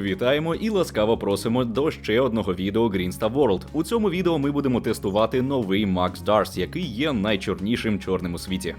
Вітаємо і ласкаво просимо до ще одного відео Greensta World. У цьому відео ми будемо тестувати новий Max Dars, який є найчорнішим чорним у світі.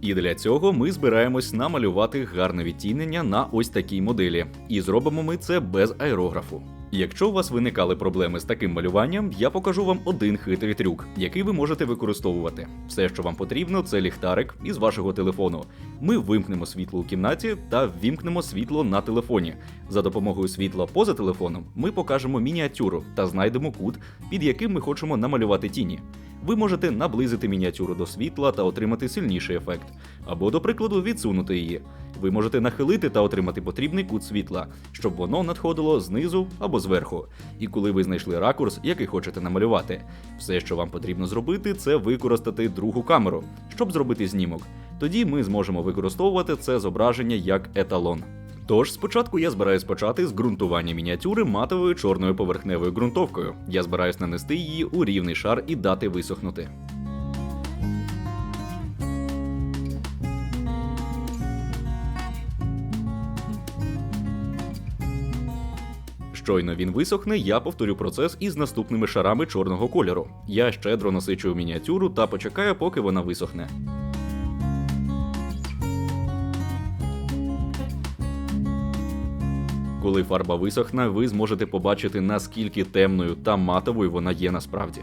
І для цього ми збираємось намалювати гарне відтінення на ось такій моделі. І зробимо ми це без аерографу. Якщо у вас виникали проблеми з таким малюванням, я покажу вам один хитрий трюк, який ви можете використовувати. Все, що вам потрібно, це ліхтарик із вашого телефону. Ми вимкнемо світло у кімнаті та ввімкнемо світло на телефоні. За допомогою світла поза телефоном ми покажемо мініатюру та знайдемо кут, під яким ми хочемо намалювати тіні. Ви можете наблизити мініатюру до світла та отримати сильніший ефект, або, до прикладу, відсунути її. Ви можете нахилити та отримати потрібний кут світла, щоб воно надходило знизу або зверху. І коли ви знайшли ракурс, який хочете намалювати, все, що вам потрібно зробити, це використати другу камеру, щоб зробити знімок. Тоді ми зможемо використовувати це зображення як еталон. Тож спочатку я збираюсь почати з ґрунтування мініатюри матовою чорною поверхневою ґрунтовкою. Я збираюсь нанести її у рівний шар і дати висохнути. Щойно він висохне, я повторю процес із наступними шарами чорного кольору. Я щедро насичую мініатюру та почекаю, поки вона висохне. Коли фарба висохне, ви зможете побачити, наскільки темною та матовою вона є насправді.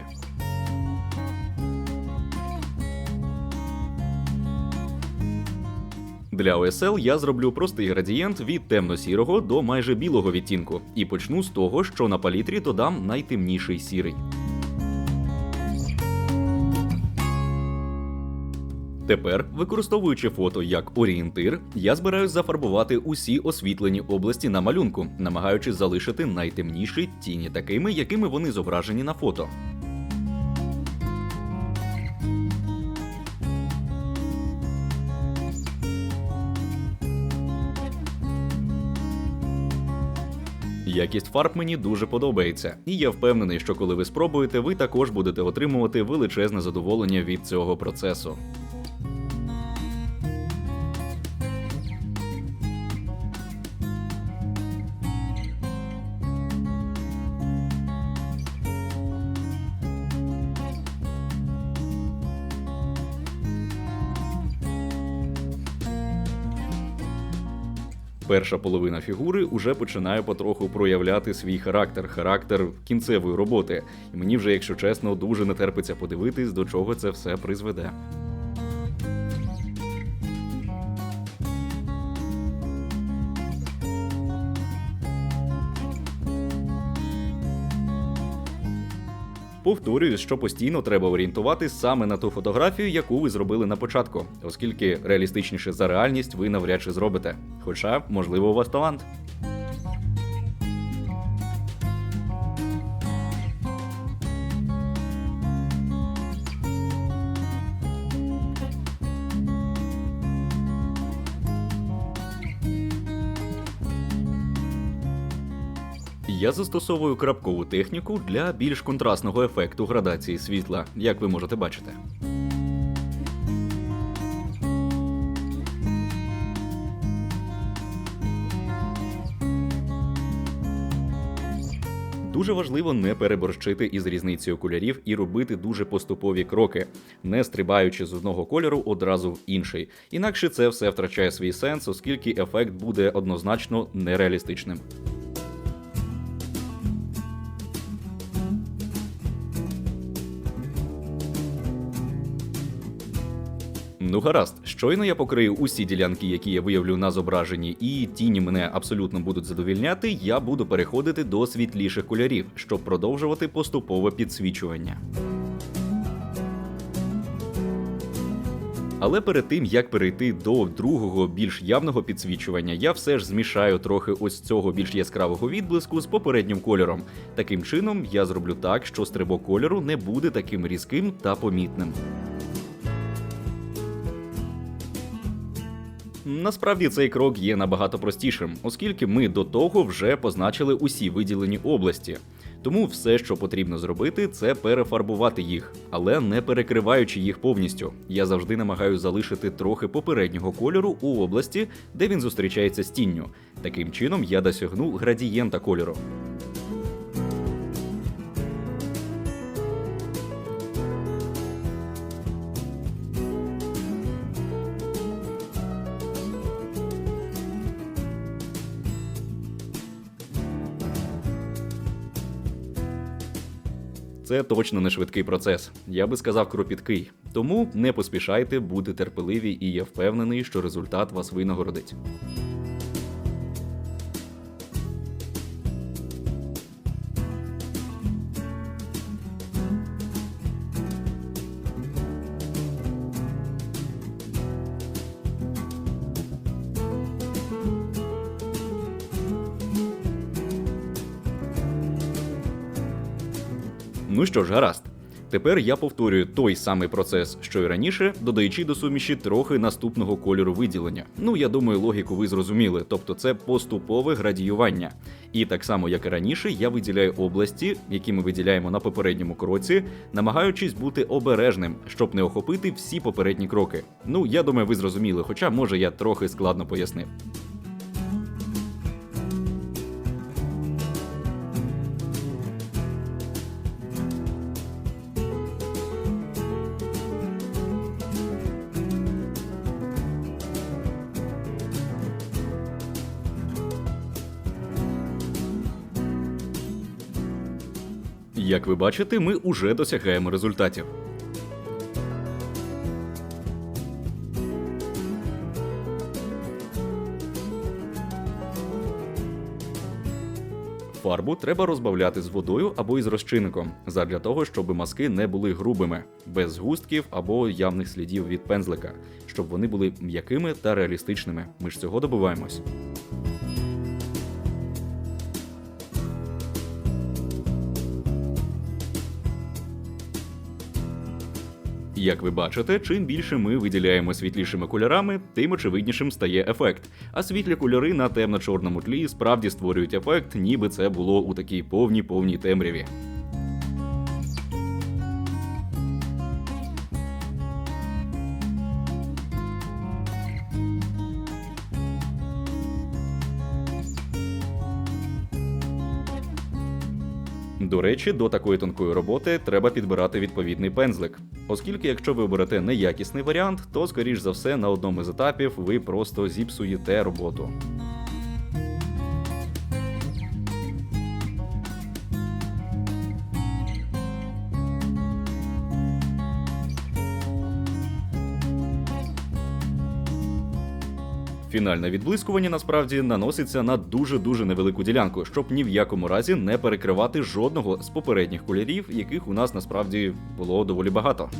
Для OSL я зроблю простий градієнт від темно-сірого до майже білого відтінку, і почну з того, що на палітрі додам найтемніший сірий. Тепер, використовуючи фото як орієнтир, я збираюсь зафарбувати усі освітлені області на малюнку, намагаючись залишити найтемніші тіні такими, якими вони зображені на фото. Якість фарб мені дуже подобається, і я впевнений, що коли ви спробуєте, ви також будете отримувати величезне задоволення від цього процесу. Перша половина фігури уже починає потроху проявляти свій характер, характер кінцевої роботи. І мені вже, якщо чесно, дуже не терпиться подивитись, до чого це все призведе. Повторюю, що постійно треба орієнтуватись саме на ту фотографію, яку ви зробили на початку, оскільки реалістичніше за реальність ви навряд чи зробите. Хоча, можливо, у вас талант. Я застосовую крапкову техніку для більш контрастного ефекту градації світла, як ви можете бачити. Дуже важливо не переборщити із різницею кольорів і робити дуже поступові кроки, не стрибаючи з одного кольору одразу в інший. Інакше це все втрачає свій сенс, оскільки ефект буде однозначно нереалістичним. Ну гаразд, щойно я покрию усі ділянки, які я виявлю на зображенні, і тіні мене абсолютно будуть задовільняти, я буду переходити до світліших кольорів, щоб продовжувати поступове підсвічування. Але перед тим як перейти до другого більш явного підсвічування, я все ж змішаю трохи ось цього більш яскравого відблиску з попереднім кольором. Таким чином я зроблю так, що стрибок кольору не буде таким різким та помітним. Насправді цей крок є набагато простішим, оскільки ми до того вже позначили усі виділені області. Тому все, що потрібно зробити, це перефарбувати їх, але не перекриваючи їх повністю. Я завжди намагаюся залишити трохи попереднього кольору у області, де він зустрічається з тінню. Таким чином я досягну градієнта кольору. Це точно не швидкий процес. Я би сказав кропіткий. Тому не поспішайте, будьте терпеливі, і я впевнений, що результат вас винагородить. Ну що ж, гаразд. Тепер я повторюю той самий процес, що й раніше, додаючи до суміші трохи наступного кольору виділення. Ну я думаю, логіку ви зрозуміли, тобто це поступове градіювання. І так само, як і раніше, я виділяю області, які ми виділяємо на попередньому кроці, намагаючись бути обережним, щоб не охопити всі попередні кроки. Ну я думаю, ви зрозуміли, хоча може я трохи складно пояснив. Як ви бачите, ми уже досягаємо результатів. Фарбу треба розбавляти з водою або із розчинником, задля того, щоб маски не були грубими, без згустків або явних слідів від пензлика, щоб вони були м'якими та реалістичними. Ми ж цього добиваємось. Як ви бачите, чим більше ми виділяємо світлішими кольорами, тим очевиднішим стає ефект. А світлі кольори на темно-чорному тлі справді створюють ефект, ніби це було у такій повній повній темряві. До речі, до такої тонкої роботи треба підбирати відповідний пензлик. Оскільки, якщо ви оберете неякісний варіант, то скоріш за все на одному з етапів ви просто зіпсуєте роботу. Фінальне відблискування насправді наноситься на дуже-дуже невелику ділянку, щоб ні в якому разі не перекривати жодного з попередніх кольорів, яких у нас насправді було доволі багато.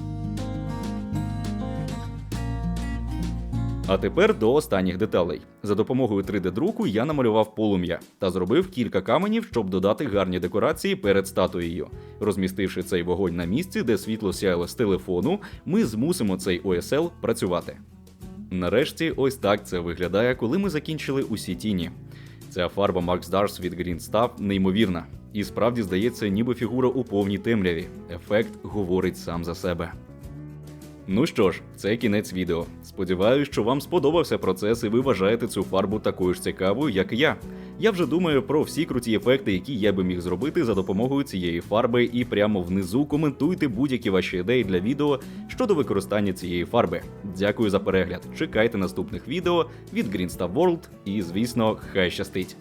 А тепер до останніх деталей. За допомогою 3D-друку я намалював полум'я та зробив кілька каменів, щоб додати гарні декорації перед статуєю. Розмістивши цей вогонь на місці, де світло сяяло з телефону, ми змусимо цей OSL працювати. Нарешті, ось так це виглядає, коли ми закінчили усі тіні. Ця фарба Max Dars від Green Stuff неймовірна. І справді здається, ніби фігура у повній темряві. Ефект говорить сам за себе. Ну що ж, це кінець відео. Сподіваюсь, що вам сподобався процес і ви вважаєте цю фарбу такою ж цікавою, як і я. Я вже думаю про всі круті ефекти, які я би міг зробити за допомогою цієї фарби, і прямо внизу коментуйте будь-які ваші ідеї для відео щодо використання цієї фарби. Дякую за перегляд. Чекайте наступних відео від Green Stuff World і, звісно, хай щастить!